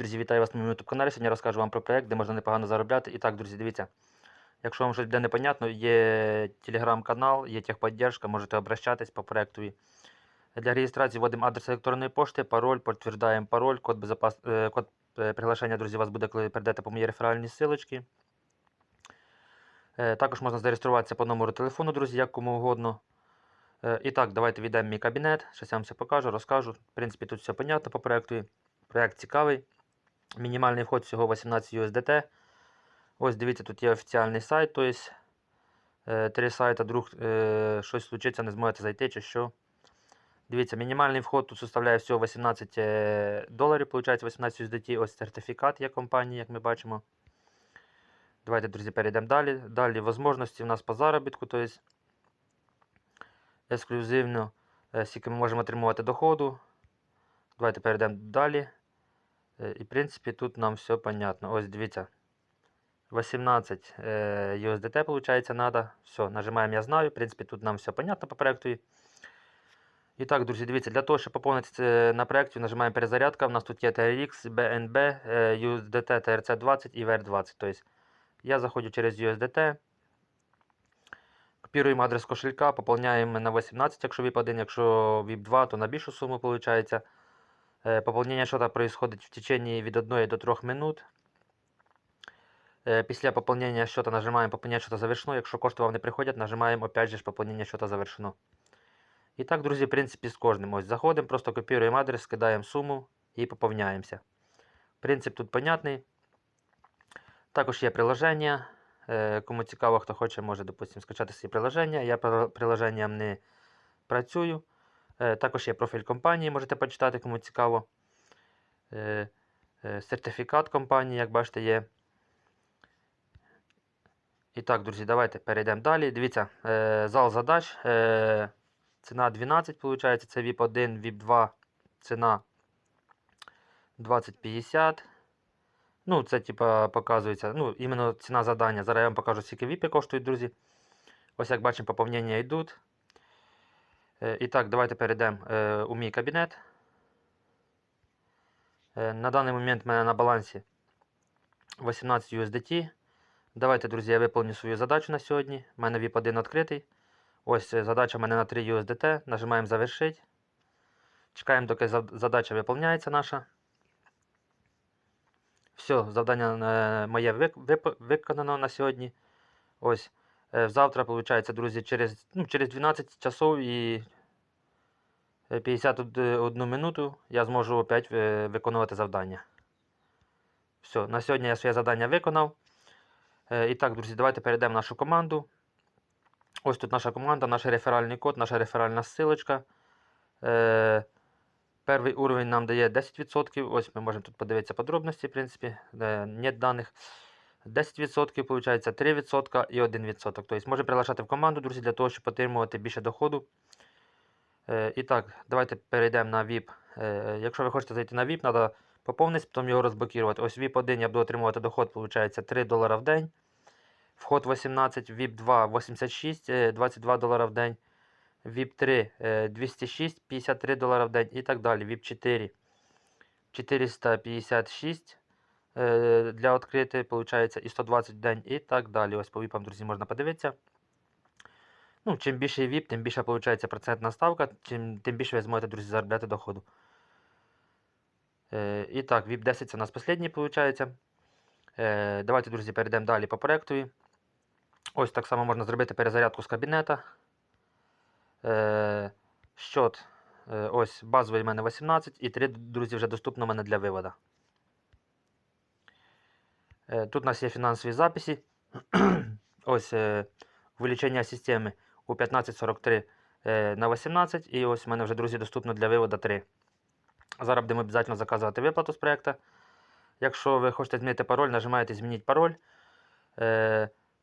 Друзі, вітаю вас на моєму YouTube каналі. Сьогодні розкажу вам про проект, де можна непогано заробляти. І так, друзі, дивіться. Якщо вам щось буде непонятно, є телеграм-канал, є техподдержка, можете обращатись по проекту. Для реєстрації вводимо адрес електронної пошти, пароль, підтверджуємо пароль, код, безопас... е, код е, приглашення, друзі, вас буде, коли перейдете по моїй реферальній ссылочці. Е, Також можна зареєструватися по номеру телефону, друзі, як кому угодно. І так, давайте війдемо в мій кабінет. Зараз я вам все покажу, розкажу. В принципі, тут все понятно по проекту. Проект цікавий. Мінімальний вход всього 18 USDT. Ось дивіться, тут є офіціальний сайт. Тобто, три сайти, друг е, щось случиться, не зможете зайти чи що. Дивіться, мінімальний вход тут составляє всього 18 е, доларів, виходить 18 USDT. Ось сертифікат є компанії, як ми бачимо. Давайте, друзі, перейдемо далі. Далі можливості у нас по заробітку, тобто ексклюзивно, скільки ми можемо отримувати доходу. Давайте перейдемо далі. Е, І, в принципі, тут нам все понятно. Ось дивіться. 18 е, USDT, получается, надо. Все, нажимаємо Я знаю. В принципі, тут нам все понятно по проекту. І так, друзі, дивіться, для того, щоб поповнити це на проєкті, нажимаємо перезарядка. У нас тут є TRX, BNB, е, USDT, TRC20 і VR20. Тобто я заходжу через USDT. Копіруємо адрес кошелька, поповняємо на 18, якщо VIP 1, якщо VIP 2, то на більшу суму виходить. Е, Поповнення счета происходит в течение від 1 до 3 минут. Е, Після поповнення счета нажимаємо поповнення счета завершено. Якщо кошти вам не приходять, нажимаємо опять же поповнення счета завершено. І так, друзі, в принципі, з кожним. Ось заходимо, просто копіруємо адрес, скидаємо суму і поповняємося. Принцип тут понятний. Також є приложення. Е, Кому цікаво, хто хоче, може, допустим, скачати свої приложення. Я при- приложенням не працюю. Е, Також є профіль компанії, можете почитати, кому цікаво. Е, е, Сертифікат компанії, як бачите, є. І так, друзі, давайте перейдемо далі. Дивіться, зал задач. Ціна 12, виходить, це VIP 1, VIP 2, ціна 2050. Ну, це типа показується. Ну, іменно ціна задання. Зараз я вам покажу, скільки VIP коштують, друзі. Ось як бачимо, поповнення йдуть. Е, І так, давайте перейдемо е, у мій кабінет. Е, На даний момент в мене на балансі 18 USDT. Давайте, друзі, я виповню свою задачу на сьогодні. У мене VIP 1 відкритий. Ось задача в мене на 3 USDT. Нажимаємо завершити. Чекаємо, доки задача виповняється наша. Все, завдання моє виконано на сьогодні. Ось. Е, Завтра, виходить, друзі, через, ну, через 12 часов і е, 51 минуту я зможу опять е, виконувати завдання. Все, на сьогодні я своє завдання виконав. Е, І так, друзі, давайте перейдемо в нашу команду. Ось тут наша команда, наш реферальний код, наша реферальна ссылочка. Е, Перший уровень нам дає 10%. Ось ми можемо тут подивитися подробності, в принципі, е, нет даних. 10%, виходить, 3% і 1%. Тобто можемо приглашати в команду, друзі, для того, щоб отримувати більше доходу. Е, І так, давайте перейдемо на VIP. Е, Якщо ви хочете зайти на VIP, треба поповнитися, потім його розблокувати. Ось VIP 1 я буду отримувати доход, виходить, 3 долара в день. Вход 18, VIP 2 86, е, 22 долара в день. VIP 3 е, 206, 53 долара в день і так далі. VIP 4 456 е, для відкрити, виходить, і 120 в день і так далі. Ось по VIP, друзі, можна подивитися. Ну, чим більше VIP, тим більше виходить процентна ставка, чим, тим більше ви зможете, друзі, заробляти доходу. Е, і так, VIP 10 це у нас останній, виходить. Е, давайте, друзі, перейдемо далі по проекту. Ось так само можна зробити перезарядку з кабінета. Е, Щот. Е, ось базовий в мене 18 і 3, друзі, вже доступно в мене для виводу. Е, Тут у нас є фінансові записи. ось е, вилічення системи у 1543 е, на 18. І ось в мене вже, друзі, доступно для виводу 3. Зараз будемо обов'язково заказувати виплату з проекту. Якщо ви хочете змінити пароль, нажимаєте Змінити пароль.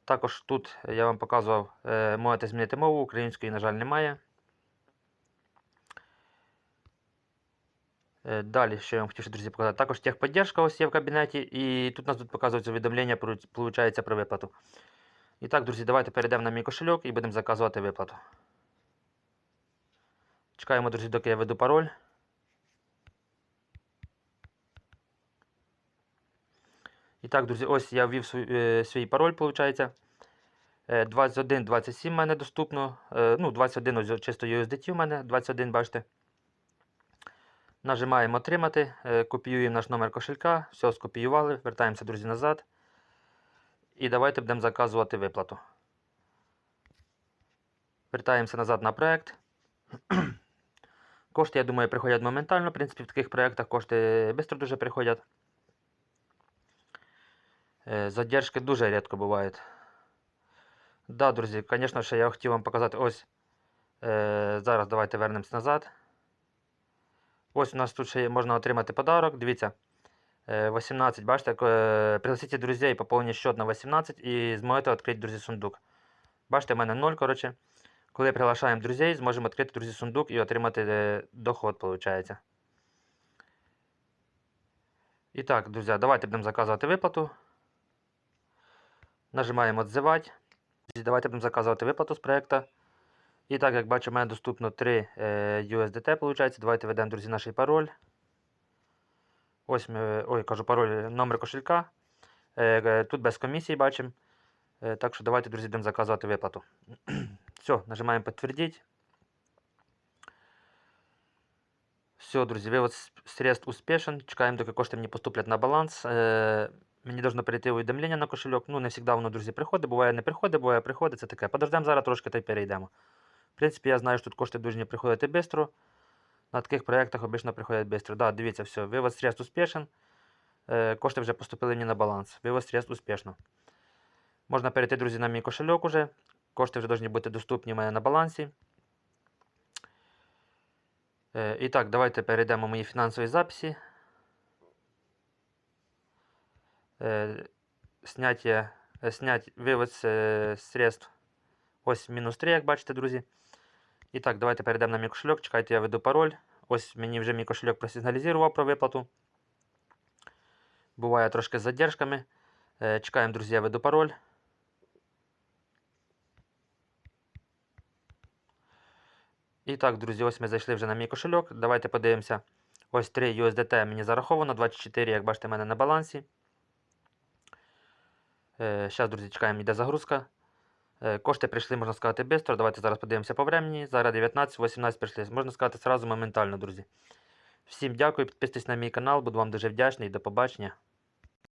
Також тут я вам показував, можете змінити мову, української, на жаль, немає. Далі, що я вам хотів, друзі, показати. Також техподдержка ось є в кабінеті, і тут у нас тут показується увідомлення, про- про виплату. І так, друзі, давайте перейдемо на мій кошельок і будемо заказувати виплату. Чекаємо, друзі, доки я веду пароль. І так, друзі, ось я ввів свій, е, свій пароль, виходить. 21.27 в мене доступно. Е, ну, 21 ось чисто USDT в мене, 21, бачите. Нажимаємо отримати, е, копіюємо наш номер кошелька, все скопіювали, вертаємося, друзі, назад. І давайте будемо заказувати виплату. Вертаємося назад на проект. Кошти, я думаю, приходять моментально. В принципі, в таких проєктах кошти швидко дуже приходять. Е, Задержки дуже рідко бувають. Да, друзі, звісно, ще я хотів вам показати ось. Е, зараз давайте вернемось назад. Ось у нас тут ще можна отримати подарок. Дивіться. е, 18, бачите, е, пригласите друзей, поповніть счет на 18 і зможете відкрити, друзі, сундук. Бачите, в мене 0, коротше. Коли приглашаємо друзей, зможемо відкрити, друзі, сундук і отримати е, доход, виходить. І так, друзі, давайте будемо заказувати виплату. Нажимаємо «Отзивати». Давайте будемо заказувати виплату з проєкту. І так, як бачимо, у мене доступно 3 е, USDT, виходить. Давайте введемо, друзі, наш пароль. Ось ми, ой, кажу пароль, номер кошелька. Е, е, тут без комісії бачимо. Е, так що давайте, друзі, будемо заказувати виплату. Все, нажимаємо підтвердити. Все, друзі, вивод средств успішен. Чекаємо, доки кошти мені поступлять на баланс. Е, мені должно прийти увідомлення на кошельок. Ну, не завжди воно, друзі, приходить. Буває не приходить, буває приходить. Це таке. Подождемо зараз трошки та й перейдемо. В принципі, я знаю, що тут кошти дуже приходити швидко. На таких проєктах обично приходять швидко. Да, дивіться, все, вивод средств успішен. Е, кошти вже поступили мені на баланс. Вивод средств успішно. Можна перейти, друзі, на мій кошельок уже. Кошти вже повинні бути доступні у мене на балансі. Е, І так, давайте перейдемо в мої фінансові записи. Е, снять, вивод средств. Ось мінус 3, як бачите, друзі. І так, давайте перейдемо на мій кошельок. Чекайте, я веду пароль. Ось мені вже мій кошельок просигналізував про виплату. Буває трошки з задержками. Е, Чекаємо, друзі, я веду пароль. І так, друзі, ось ми зайшли вже на мій кошельок. Давайте подивимося. Ось 3 USDT мені зараховано, 24, як бачите, в мене на балансі. Зараз, друзі, чекаємо, йде загрузка. Е, Кошти прийшли, можна сказати, швидко. Давайте зараз подивимося по времені. Зараз 19-18 прийшли. Можна сказати, сразу моментально, друзі. Всім дякую, підписуйтесь на мій канал, буду вам дуже вдячний. До побачення.